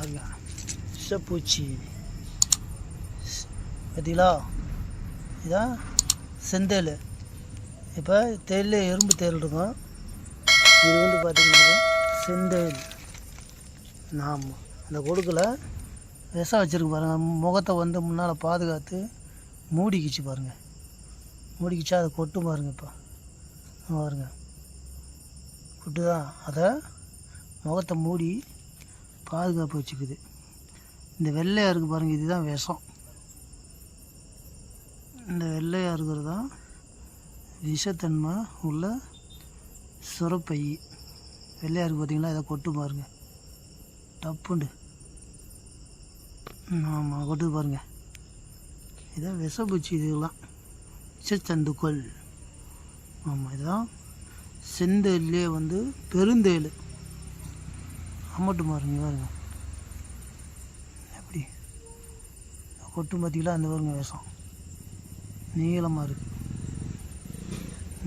பாருங்க விஷப்பூச்சி பார்த்தீங்களா இதான் செந்தேல் இப்போ தேயில் எறும்பு தேல் இருக்கும் இது வந்து பார்த்தீங்கன்னா செந்தேல் நாம் அந்த கொடுக்கில். விஷம் வச்சுருக்கு பாருங்கள் முகத்தை வந்து முன்னால் பாதுகாத்து மூடிக்கிச்சு பாருங்கள் மூடிக்கிச்சா அதை கொட்டும் பாருங்கள் இப்போ. பாருங்கள் கொட்டு தான் அதை முகத்தை மூடி பாதுகாப்பு வச்சுக்குது. இந்த வெள்ளையாக இருக்குது பாருங்கள் இதுதான் விஷம். இந்த வெள்ளையாக இருக்கிறது தான் விஷத்தன்மை உள்ள சுரப்பை. வெள்ளையாக இருக்குது பார்த்தீங்களா இதை கொட்டு பாருங்கள் டப்புண்டு. ஆமாம் கொட்டு பாருங்கள் இதான் விஷப்பூச்சி இதுலாம். விஷச்சந்துக்கள் ஆமாம் இதுதான் செந்தேலே வந்து பெருந்தேல். அம்மட்டு பாருங்க பாருங்க எப்படி? கொட்டும் பார்த்தீங்களா அந்த பாருங்க விஷம். நீளமாக இருக்குது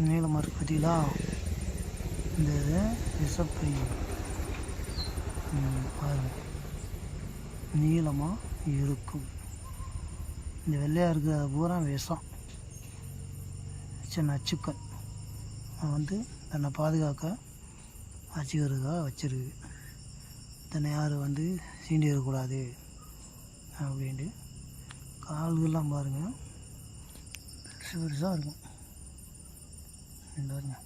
நீளமாக இருக்குது பார்த்தீங்களா இந்த இது விஷப்பை. ம், பாருங்க. நீளமாக இருக்கும். இந்த வெள்ளையாக இருக்கிற பூரா விஷம். சின்ன அச்சுக்கள் வந்து தன்னை பாதுகாக்க வச்சுக்கிறதுக்காக வச்சிருக்கு. தன்னை யாரும் வந்து சீண்டிடக்கூடாது அப்படின்ட்டு. கால்கள்லாம் பாருங்கள் பெருசு பெருசாக இருக்கும். ரெண்டு பாருங்க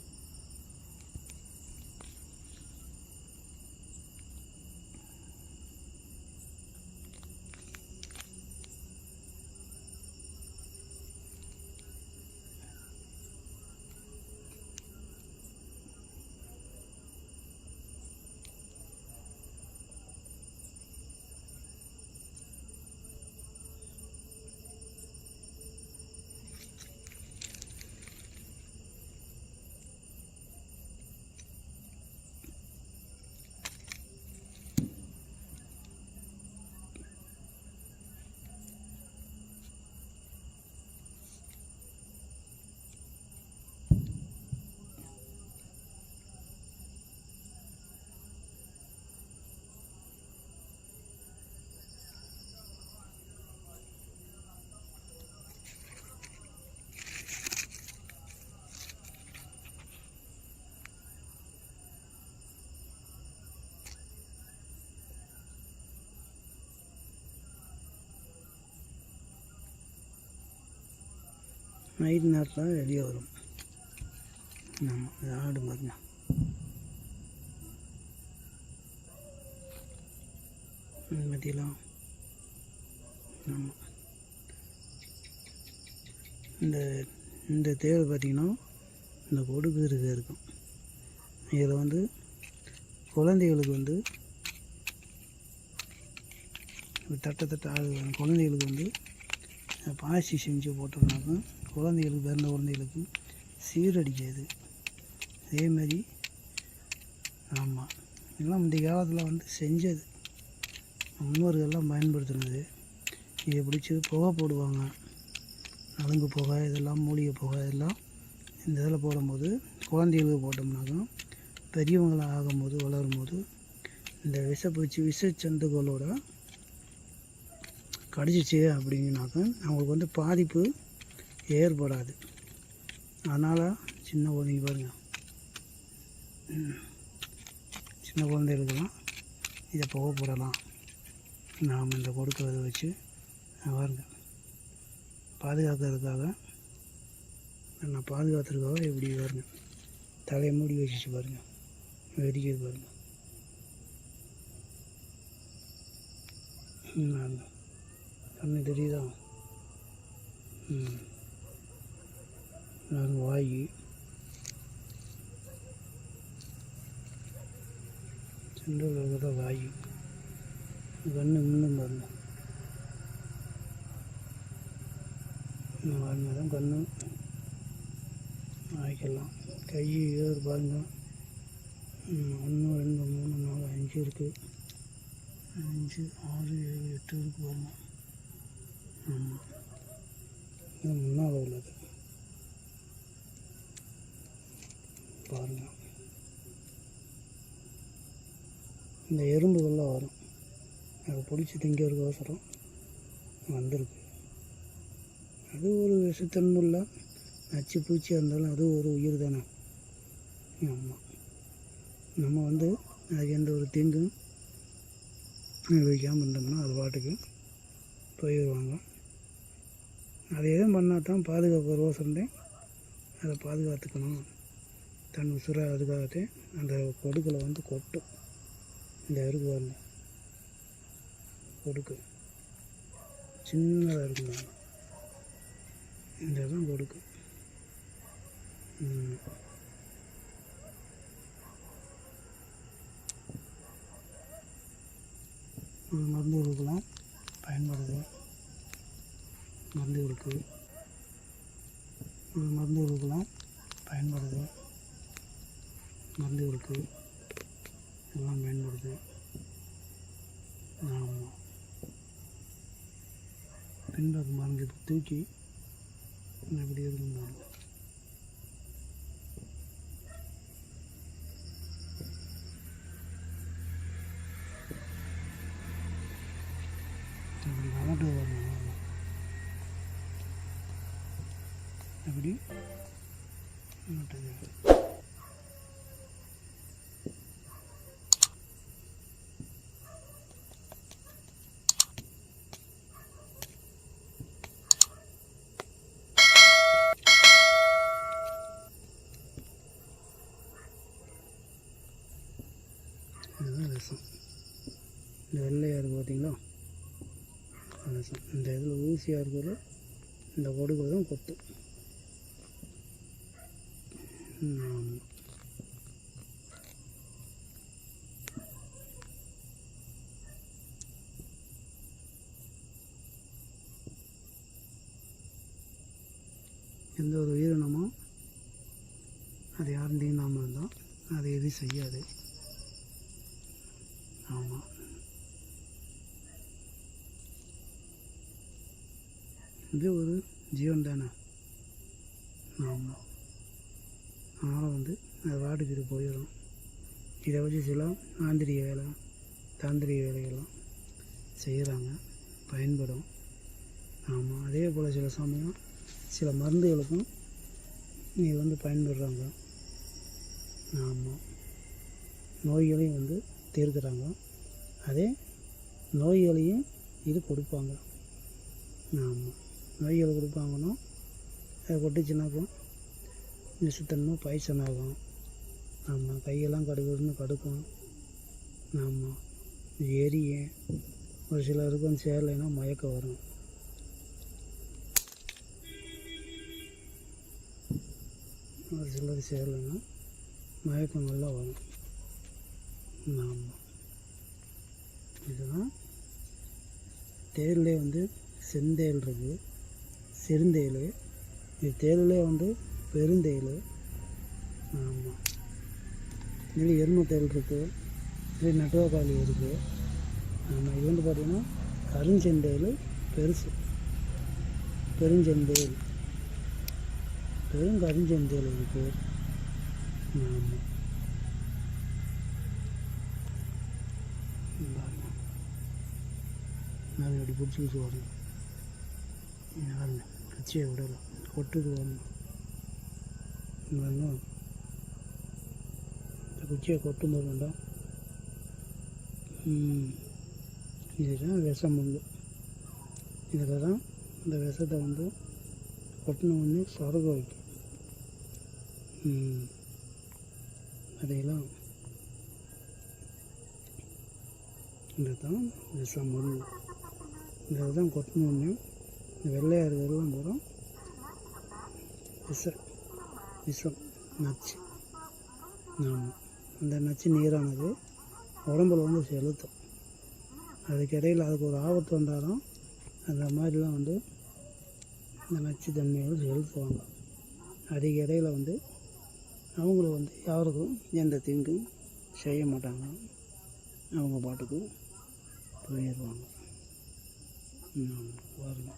நைட் நேரத்தில் வெளியே வரும். ஆமாம் ஆடு பாருங்க மத்தியெல்லாம் ஆமாம் இந்த இந்த தேர் பார்த்திங்கன்னா இந்த கொடுக்கு இருக்க இருக்கும் இதில் வந்து குழந்தைகளுக்கு வந்து இப்படி தட்ட தட்ட ஆடு குழந்தைகளுக்கு வந்து பாசி செஞ்சு போட்டோம்னாக்கா குழந்தைகளுக்கு பிறந்த குழந்தைகளுக்கு சீரடிக்காது அதேமாதிரி ஆமாம் இதெல்லாம் முந்தைய காலத்தில் வந்து செஞ்சது. முன்னோர்கள்லாம் பயன்படுத்தினது. இதை பிடிச்சி புகை போடுவாங்க. நலுங்கு புகை இதெல்லாம் மூலிகை புகை இதெல்லாம் இந்த இதில் போடும்போது குழந்தைகளுக்கு போட்டோம்னாக்கா பெரியவங்களாக ஆகும்போது வளரும்போது இந்த விஷப்பூச்சி விஷச்சந்துகளோட கடிச்சிச்சு அப்படிங்கனாக்கா அவங்களுக்கு வந்து பாதிப்பு ஏற்படாது. அதனால் சின்ன குழந்தைங்க பாருங்கள் சின்ன குழந்தைகளுக்கெல்லாம் இதை புகை நாம் இந்த கொடுக்கறத வச்சு பாருங்க. பாதுகாக்கிறதுக்காக நான் பாதுகாத்துறதுக்காக எப்படி பாருங்க. தலையை மூடி வச்சுச்சு பாருங்கள் வெடிக்கிறது பாருங்கள் கண்ணு தெரியுதா? ம். நான் வாய். சென்ட்ரல் இருக்கிற வாய். கண்ணு முன்னும் பாருங்க இன்னும் பாருங்க தான் கண்ணு வாய்க்கெல்லாம் கை ஏறு பாருங்க. ஒன்று ரெண்டு மூணு நாலு அஞ்சு இருக்குது அஞ்சு ஆறு ஏழு எட்டு இருக்குது பாருங்கள் ஆமாம் இது உள்ளது பாருங்க இந்த எறும்புகள்லாம் வரும். அதை பிடிச்சி திங்கிறதுக்கோசரம் வந்திருக்கு. அது ஒரு விஷத்தன்மைள்ள நச்சு பூச்சியாக இருந்தாலும் அது ஒரு உயிர் தானே. ஆமாம் நம்ம வந்து அதுக்கு எந்த ஒரு தீங்கும் வைக்காமல் இருந்தோம்னா அது பாட்டுக்கு போயிடுவாங்க. அதை எதுவும் பண்ணால் தான் பாதுகாப்பு ரோசண்டேன் அதை பாதுகாத்துக்கணும். தன் உசுரை அதுக்காகத்தே அந்த கொடுக்கில் வந்து கொட்டும். இந்த இருக்கு பாருங்க. கொடுக்கு. சின்னதாக இருக்கும் இந்த தான் கொடுக்கு. மருந்து கொடுக்கலாம். பயன்படுது. மருந்துகளுக்கு. மருந்துகளுக்கெல்லாம் பயன்படுது. மருந்துகளுக்கு எல்லாம் பயன்படுது. ஆமாம் மருந்து தூக்கி எப்படி இருக்கும் இதுதான் இந்த வெள்ளையாக இருக்குது பார்த்தீங்களா? ரசம். இந்த இதில் ஊசியாக இருக்கிறது இந்த ஒடுக்கு தான் கொத்து. எந்த ஒரு உயிரினமோ அது யாரும் தீண்டாமல் இருந்தால் அது எதுவும் செய்யாது. ஆமாம் இது ஒரு ஜீவன் தானே? ஆமாம் அது வாட்டுக்கு இது போயிடும் இதை வச்சு சில ஆந்திரிய வேலை தாந்திரிக வேலைகள்லாம் செய்கிறாங்க பயன்படும். ஆமாம் அதே போல் சில சமயம் சில மருந்துகளுக்கும் இது வந்து பயன்படுறாங்க. ஆமாம் நோய்களையும் வந்து தீர்க்குறாங்க. அதே நோய்களையும் இது கொடுப்பாங்க. ஆமாம் நோய்கள் கொடுப்பாங்கன்னா அதை கொட்டுச்சுனாக்கும் விஷத்தன்மை பாய்ச்சன் ஆகும் ஆமாம் கையெல்லாம் கடுகுன்னு கடுக்கும் ஆமாம் எரியும் ஒரு சிலருக்கு வந்து சேரலைன்னா மயக்கம் வரும். ஒரு சிலருக்கு சேரலைன்னா மயக்கம் நல்லா வரும். ஆமாம் இதுதான் தேரிலே வந்து செந்தேல் இருக்குது செருந்தேல். இது தேரிலே வந்து பெருந்தேல். ஆமாம் இது எருமத்தேல் இருக்குது இது நட்டுவக்காளி இருக்குது ஆமாம் இது வந்து பார்த்திங்கன்னா கருஞ்செந்தேல் பெருசு. பெருஞ்செந்தேல். பெரும் கருஞ்செந்தேல் இருக்குது ஆமாம் நான் இப்படி பிடிச்சிக்கிட்டு வரணும் யாருங்க கச்சியை விடலாம். கொட்டுக்கு வரணும் இன்னும் இந்த குச்சியை கொட்டும் போது வேண்டாம் இதுதான் விஷம் முள்ளு இதில் தான் இந்த விஷத்தை வந்து கொட்டின உடனே சொரக வைக்கும் ம். அதையெல்லாம் இதுதான் விஷம் முள் இந்த இதுதான் கொட்டினோடனே இந்த வெள்ளையாக இருக்கிறதெல்லாம் பூரா விஷ விஷம் நச்சு ஆமாம் அந்த நச்சு நீரானது உடம்புல வந்து செலுத்தும். அதுக்கிடையில் அதுக்கு ஒரு ஆபத்து வந்தாலும் அந்த மாதிரிலாம் வந்து இந்த நச்சு தன்மையோடு செலுத்துவாங்க. அதுக்கு இடையில் வந்து அவங்களும் வந்து யாருக்கும் எந்த தீங்கும் செய்ய மாட்டாங்க. அவங்க பாட்டுக்கு போயிடுவாங்க ம், பாருங்க.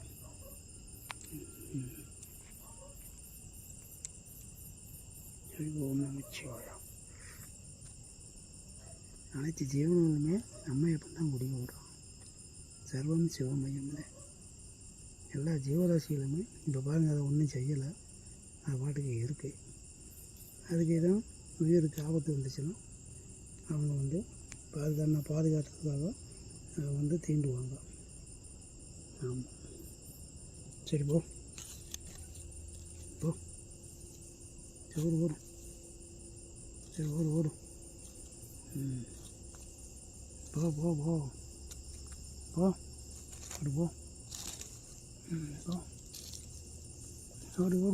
ம். ஓம் அனைத்து ஜீவன்களுமே நம்ம எப்போ தான் முடிவு விடுறோம் சர்வம் சிவமயம்ல எல்லா ஜீவராசிகளுமே இப்போ பாருங்கள் அதை ஒன்றும் செய்யலை. அது பாட்டுக்கு இருக்குது அதுக்கு எதுவும் உயிருக்கு ஆபத்து வந்துச்சுன்னா அவங்க வந்து பாதுகாப்பு பாதுகாத்துக்காக அதை வந்து தீண்டுவாங்க. ஆமாம் சரி போ. போ. சரி ஓடு ஓடு. சரி ஓடு ஓடு. ம். போ போ போ போ அப்படி போ ம் போ ஓடு போ